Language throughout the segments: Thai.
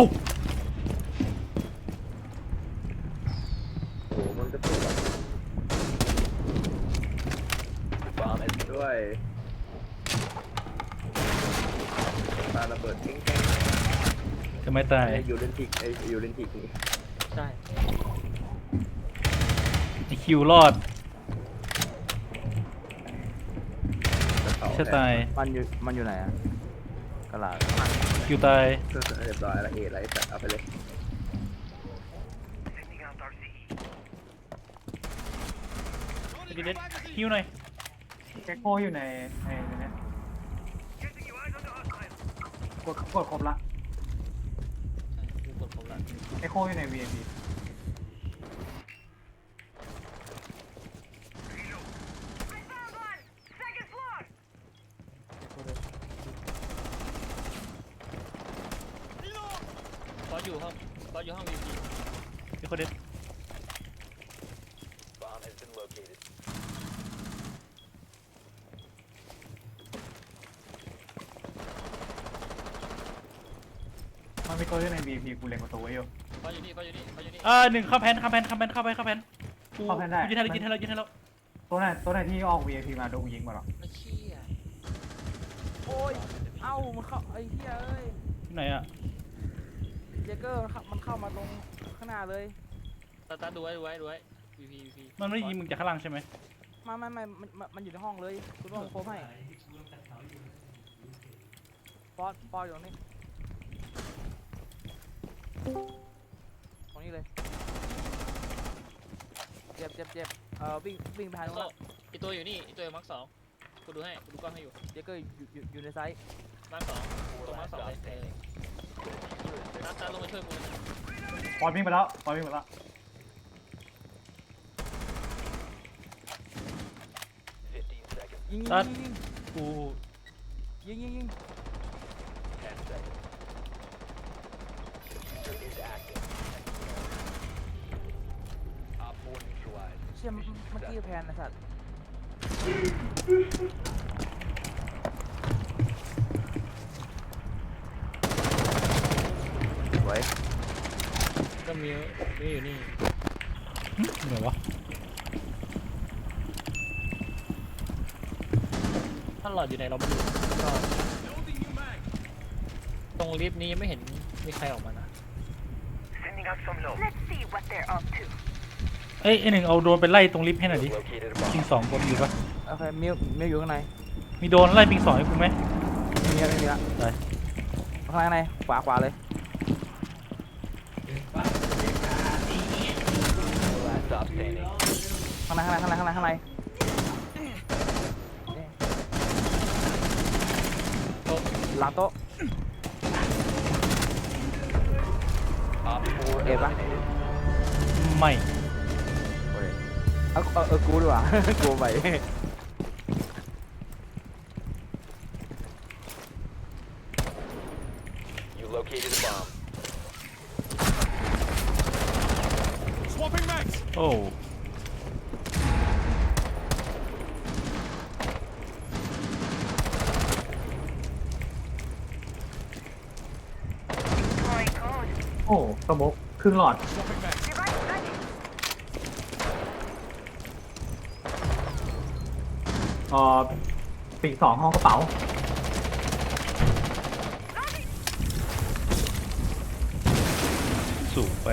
อ้โหมันก็ตัวแบบด้วยปาระเบิดทิ้งแกงทำไมตาย ไอ้ยูเรนติกไอ้ยูเรนติกนี่ใช่ไอคิวรอด กระเป๋าชะตาย มันอยู่มันอยู่ไหนอะกระลาด คิวตายเรียบร้อยละเอไรสัตว์เอาไปเลยเด็ดคิวหน่อยแจ็คโคอยู่ในในในเนี้ยกดกดครบละใช่กูกดครบแล้วแจ็คโคอยู่ใน VIP สอยู่ห้องบอสอยู่ห้องวีพีมีคนเด็ดมันมีตัวอยู่ใน VIP กูเล็งประตูไว้อยู่ บอสอยู่นี่บอสอยู่นี่บอสอยู่นี่อ่าหนึ่งเข้าแพนเข้าแพนเข้าแพนเข้าไปเข้าแพนกูเข้าแพนได้ กูยิงให้แล้วยิงให้แล้วยิงให้แล้วตัวไหนตัวไหนที่ออก VIP มาโดนกูยิงมาหรอกไม่เชี่ยโอ้ย เอ้ามันเข้าไอ้เหี้ยเอ้ยที่ไหนอะเจเกอร์มันเข้ามันเข้ามาตรงข้างหน้าเลยตาตาดูไว้ดูไว้ดูไว้วีพีวีพีมันไม่ได้ยิงมึงจากข้างล่างใช่ไหมมาไม่ไม่มันมันมันอยู่ในห้องเลยคุณต้องโคมให้ปอดปอดอยู่ตรงนี้ตรงนี้เลยเจ็บเจ็บเจ็บเอ่อวิ่งวิ่งไปทางนู้นโซ่ละอีตัวอยู่นี่อีตัวอยู่มาร์คสองกูดูให้กูดูกล้องให้อยู่เจเกอร์อยู่อยู่อยู่ในไซส์มาร์คสองตรงมาร์คสองเลย เออตาตาลงมาช่วยกูนะปอยวิ่งไปแล้วปอยวิ่งไปแล้วยิงตัดยิงกูยิงยิงยิงเชี่ยเมื่อเมื่อกี้แพนนะสัตว์ ไว้ ก็มีมีอยู่นี่เหนือวะถ้าหลอดอยู่ในเราไม่รู้ก็ตรงลิฟต์นี้ไม่เห็นมีใครออกมานะ Let's see what they're up to. เอ้ยไอหนึ่งเอาโดรนไปไล่ตรงลิฟต์ให้หน่อยดิปิงสองคนอยู่ปะโอเคมิวมิวอยู่ข้างในมีโดรนไล่ปิงสองให้กูไหมไม่มีแล้วไม่มีแล้วได้ข้างในขวาขวาเลย ข้างในข้างในข้างในข้างในข้างในโต๊ะหลังโต๊ะเอ็ดปะไม่ เอาเอาเออกูดีกว่า กูไป อ้ Deploying code. โอ้สมกครึ่งหลอด เอ่อปีกสองห้องกระเป๋า สูงไป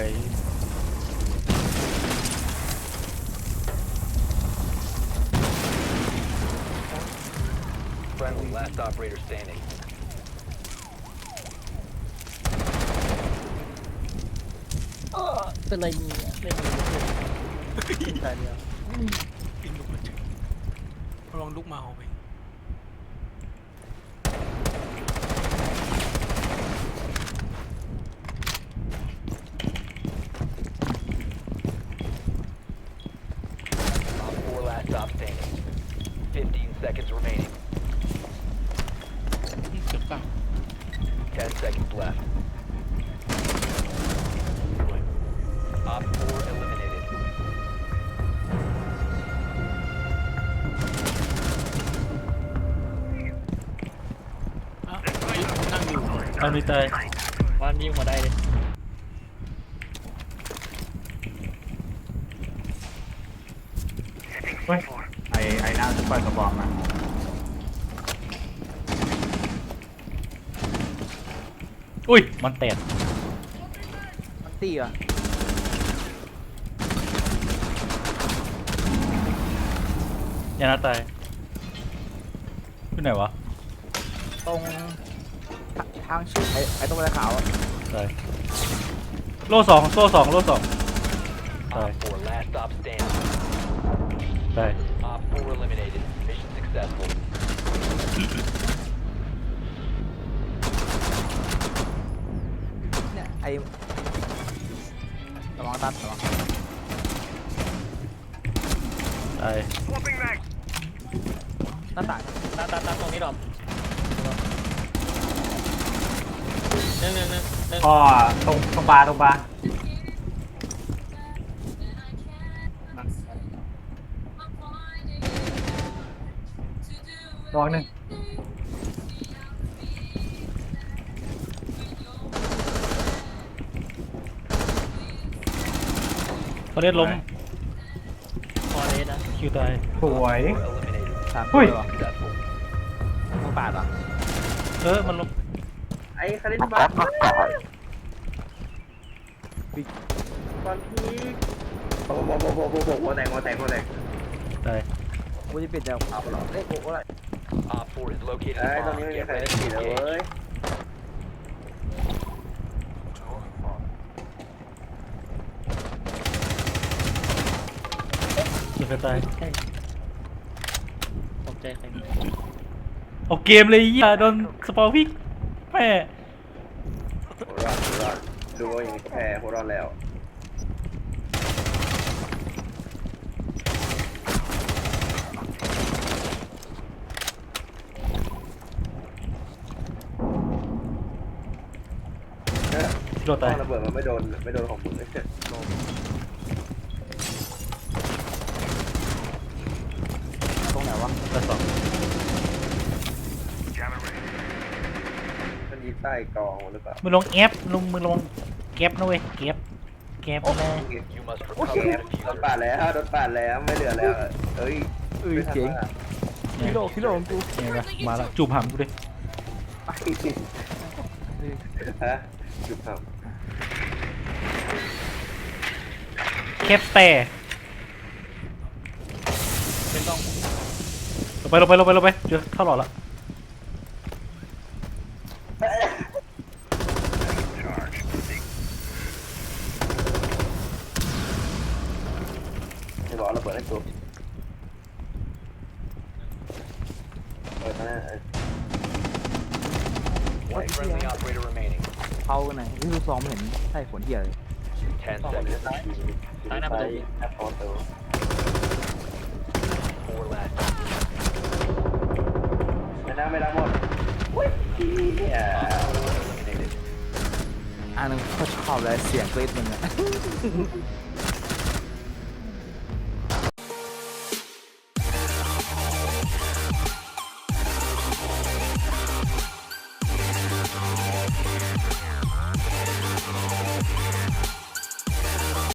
last operator standing. เป็นไรเนี่ยไม่มี ใช่เนี่ย ปิงลุกมาถึงลองลุกมาเอาไป Op 4 last stop standing. 15 seconds remaining. 10 seconds left. Op 4 eliminated. อ้าวนั่งอยู่เอาดีตายไว้บ้านวิ่งมาได้เลยเฮ้ยไอไอหน้าซุปเปอร์กระบอกมา อุ้ยมันแตกมันตีอะยานาตายที่ไหนวะตรงทางทางชื่อไอ้ไอ้ตรงบันไดขาวอะตายโล่สองโล่สองโล่สองตาย Op 4 last stop standing. ตาย Op 4 eliminated. Mission successful. อ้ระวังตัดระวังตายหน้าต่างตาตาตาตรงนี้ดอมหนึ่งหนึ่งหนึ่งหนึ่งก็ตรงตรงบาร์ตรงบาร์ตัวหนึ่ง เขาเรียกล้มพอเลยนะคิวตายสวย Eliminated. สามเฮ้ตัวยเหรอ Successful. มึงปาดเหรอเออมันล้มไอ้คารินบัตบอลพีกโอ้โหโอ้โหโอ้โหโอ้โหหัวแตกหัวแตกหัวแตกตายกูจะปิดแต่เอาไปหรอเอ้ยโอ้โหอะไร Op 4 has located เอ้ย a ตรง bomb. นี้ไม่มี Get ใครได้ ready ฉีด to เลย engage. เว้ย คิวตายตกใจใครเอาเกมเลยยี่โดนสปอร์พิกแม่โหรอดโหรอดดูว่าอย่างนี้ก็แพ้โหรอดแล้วเออโดนตาย ระเบิดมันไม่โดนไม่โดนของมึงเลย ต รงไหนวะตายสองมันยิงใต้กองหรือเปล่ามึงลงแอปลงมึงลงแก็บนะเว้ยแก็บแก็บนะ You must โอ recover เค the โดน diffuser. ปาดแล้วโดนปาดแล้วไม่เหลือแล้วเอ้ยเอ้ยเจ๋งคิโลคิโลของกูเนี่ยนะมาแล้วจูบหำกูดิฮะหยุดครับแคปแต่เป็นต้อง ลงไปลงไปลงไปลงไปเจอเข้าหลอดละจะบอกระเบิดให้ตัวเปิดนะ One friendly operator remaining. เผาไหนนี่ลูกซองไม่เห็นใช่ผลเหี้ยเลย10ต่อไป seconds. ซ้ายซ้ายหน้าประตูหน้าประตู Four last. นะไม่รับหมดอุ้ยเนี่ยอันนึงก็ชอบเลยเสียงกรี๊ดมึงอะ